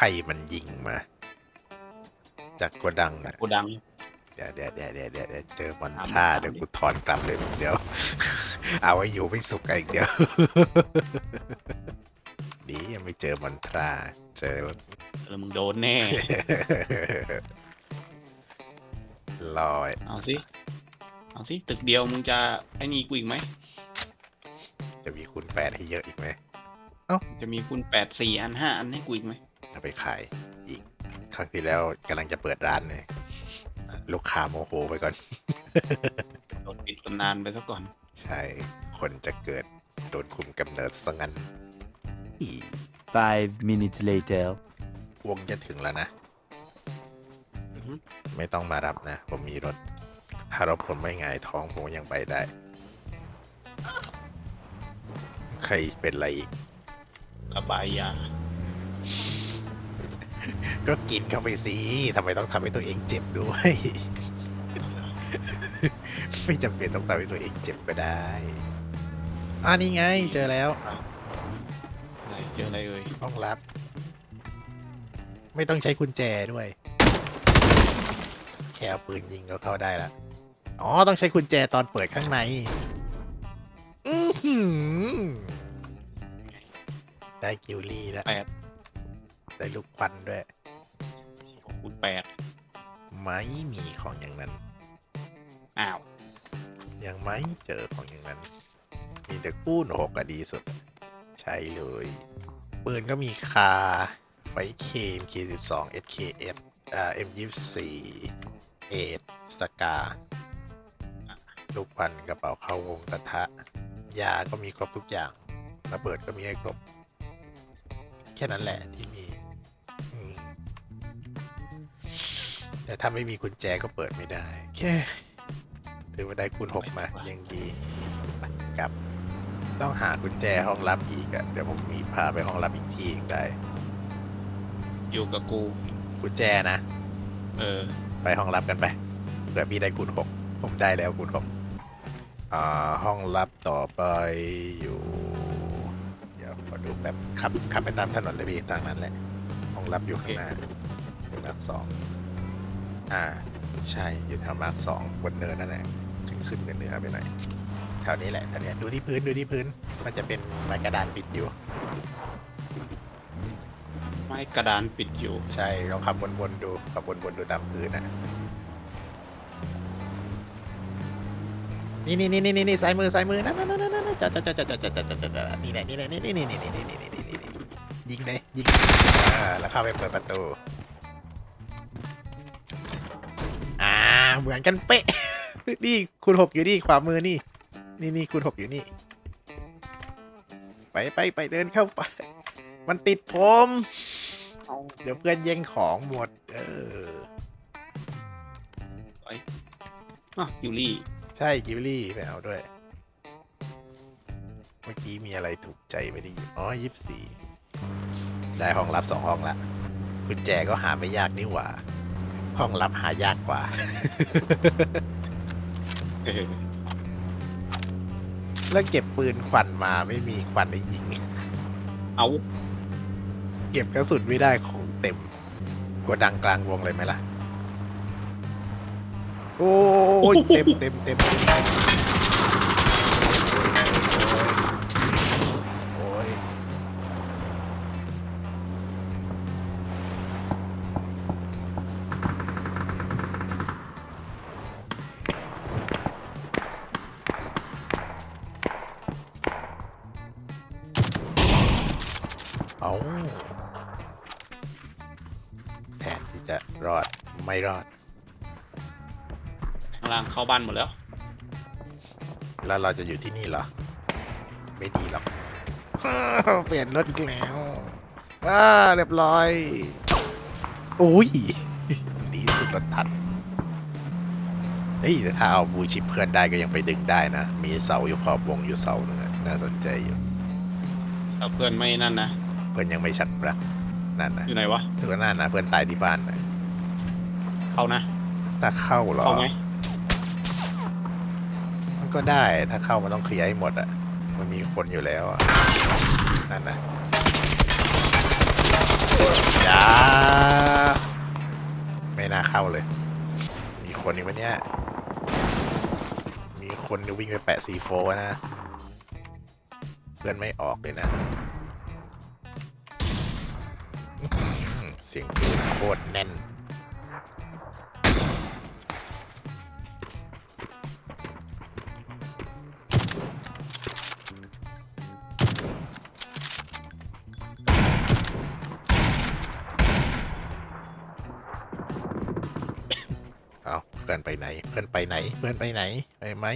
ใครมันยิงมา จากโกดังนะกูดัง เดี๋ยวเดี๋ยวเดี๋ยวเดี๋ยวเดี๋ยวเดี๋ยวเจอมันถามท่าถามเดี๋ยวดิกูถอนกลับเลยมึงเดี๋ยว เอาไว้อยู่ไม่สุกอีกเดียว ดียังไม่เจอมันท่าเจอแล้ว แล้วมึงโดนแน่ ลอย เอาสิ เอาสิ ตึกเดียวมึงจะไอ้นี่กูอีกไหม จะมีคุณแปดให้เยอะอีกไหมจะมีคุณแปดสี่อันห้าอันให้กูอีกไหม เอาไปขายอีก ครั้งที่แล้วกำลังจะเปิดร้านเลยลูกค้าโมโหไปก่อน โดนปิดตำนานไปซะก่อน ใช่ คนจะเกิดโดนคุมกำเนิดซะงั้นอี Five minutes later. วงจะถึงแล้วนะ อือฮึ ไม่ต้องมารับนะ ผมมีรถ ถ้ารถผมไม่หงายท้องผมยังไปได้ ใครเป็นอะไรอีก ระบายยา ก็กินเข้าไปสิทำไมต้องทำให้ตัวเองเจ็บด้วย ไม่จำเป็นต้องทำให้ตัวเองเจ็บก็ได้อ่านี่ไง เจอแล้วอะไรเจออะไรเอ่ยห้องรับ ไม่ต้องใช้กุญแจด้วย แค่เอาปืนยิงก็เข้าได้ละอ๋อ ต้องใช้กุญแจตอนเปิดข้างในอื้อหือได้กิลลี่แล้ว แปดได้ลูกควันด้วย คุณแปดไม่มีของอย่างนั้น อ้าว ยังไม่เจอของอย่างนั้น มีแต่กู้หกอะดีสุด ใช่เลยปืนก็มีคาไฟเคม K12 SKS อ่า M24 เอทสกาลูกพันกระเป๋าเข้าวงกระทะ ยาก็มีครบทุกอย่าง ระเบิดก็มีให้ครบ แค่นั้นแหละที่มี แต่ถ้าไม่มีกุญแจก็เปิดไม่ได้แค่ถือว่าได้คูณหกมายังดีไปกลับ ต้องหากุญแจห้องลับอีกอะเดี๋ยวผมมีพาไปห้องลับอีกทีหนึ่งได้ อยู่กับกู กุญแจนะ เออ ไปห้องลับกันไปเผื่อพี่ได้คูณหกผมได้แล้วคูณหกอ่าห้องลับต่อไปอยู่เดี๋ยวขอดูแบบขับขับไปตามถนนเลยพี่ทางนั้นแหละห้องลับอยู่ข้างหน้าอยู่มาร์คสอง อ่า ใช่อยู่แถวมาร์คสองบนเนินนั่นแหละขึ้นขึ้นเหนือๆไปหน่อยแถวนี้แหละแถวเนี้ยดูที่พื้นดูที่พื้น มันจะเป็นไม้กระดานปิดอยู่ ไม้กระดานปิดอยู่ ใช่ลองขับวนๆดูขับวนๆดูตามพื้นนะนี่นี่นี่นี่นี่ซ้ายมือซ้ายมือนั่นนั่นนั่นนั่นจอดจอดจอดจอดจอดจอดจอดจอดนี่แหละนี่แหละนี่นี่นี่นี่นี่นี่นี่นี่นี่ยิงเลยยิงอ่าแล้วเข้าไปเปิดประตู เหมือนกันเป๊ะ นี่คูณหกอยู่นี่ขวามือนี่ นี่นี่คูณหกอยู่นี่ ไปไปไปเดินเข้าไป มันติดผมเอาเดี๋ยวเพื่อนแย่งของหมด เอออะยูรี่ ใช่กิวลี่ไปเอาด้วย เมื่อกี้มีอะไรถูกใจไม่ได้ยินอ๋อยี่สี่ได้ห้องรับสองห้องละกุญแจก็หาไม่ยากนี่หว่า ห้องรับหายากกว่าเออแล้วเก็บปืนควันมาไม่มีควันให้ยิง เอาเก็บกระสุนไม่ได้ของเต็มกดดังกลางวงเลยไหมล่ะ โอ้ยเต็มเต็มเต็ม แทนที่จะรอดไม่รอด ข้างล่างเข้าบ้านหมดแล้ว แล้วเราจะอยู่ที่นี่เหรอ ไม่ดีหรอก เปลี่ยนรถอีกแล้วอ่าเรียบร้อยโอ้ยดีสุดรถทันเฮ้ยแต่ถ้าเอาบูชิปเพื่อนได้ก็ยังไปดึงได้นะ มีเสาอยู่ขอบวงอยู่เสาหนึงอะน่าสนใจอยู่แต่เพื่อนไม่นั่นนะ เพื่อนยังไม่ชักปลักนั่นนะอยู่ไหนวะถือว่านั่นนะเพื่อนตายที่บ้านนะเข้านะถ้าเข้าเหรอเข้าไหมมันก็ได้ถ้าเข้ามันต้องเคลียร์ให้หมดอะมันมีคนอยู่แล้วอะนั่นนะอย่าไม่น่าเข้าเลย มีคนอีกวะเนี่ยมีคนจะวิ่งไปแปะซีโฟนะ เพื่อนไม่ออกเลยนะ เสียงปืนโคตรแน่น เอาเพื่อนไปไหน เพื่อนไปไหน เพื่อนไปไหน ไปไหม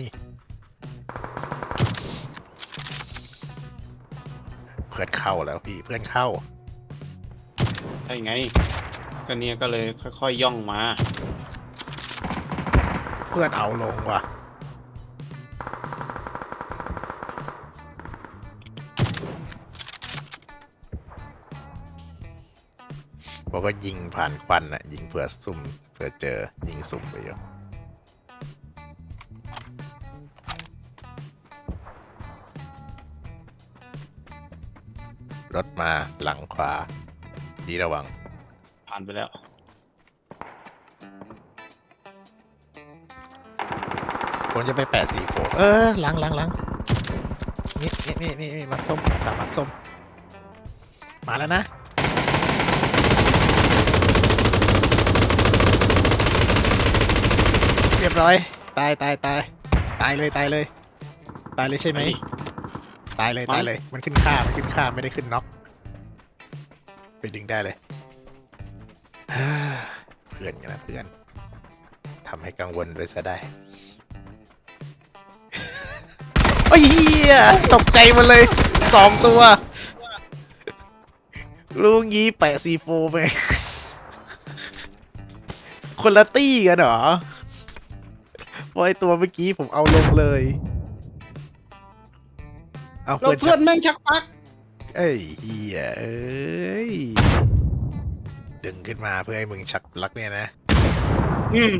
เพื่อนเข้าแล้วพี่ เพื่อนเข้า ช่ไงก็เนี่ยก็เลยค่อยๆย่องมา เพื่อนเอาลงว่ะ บอกว่ายิงผ่านควันอะยิงเผื่อซุ่มเผื่อเจอยิงสุ่มไปอยู่รถมาหลังขวา ดีระวัง ผ่านไปแล้วผมจะไปแปะสีโฟเออหลังหลังหลังนี่นี่นี่นี่นี่มักส้มตามมักส้ม มาแล้วนะ เรียบร้อย ตายตายตายตายเลยตายเลย ตายเลยใช่ไหม ตายเลยไม่ตายเลย มันขึ้นค่า มันขึ้นค่า ไม่ได้ขึ้นน็อก ไปดึงได้เลยเพื่อนกันนะเพื่อนทำให้กังวลไปซะได้โอ้ยเฮียตกใจหมาเลยสองตัว ลูกงี้แปะซีโฟไปคนละตี้กันเหรอปอยตัวเมื่อกี้ผมเอาลงเลย เอาเราเพื่อนเพื่อนแม่งชักปัก เอ้ยเฮียเอ้ย ดึงขึ้นมาเพื่อให้มึงชักลักเนี่ยนะ อืม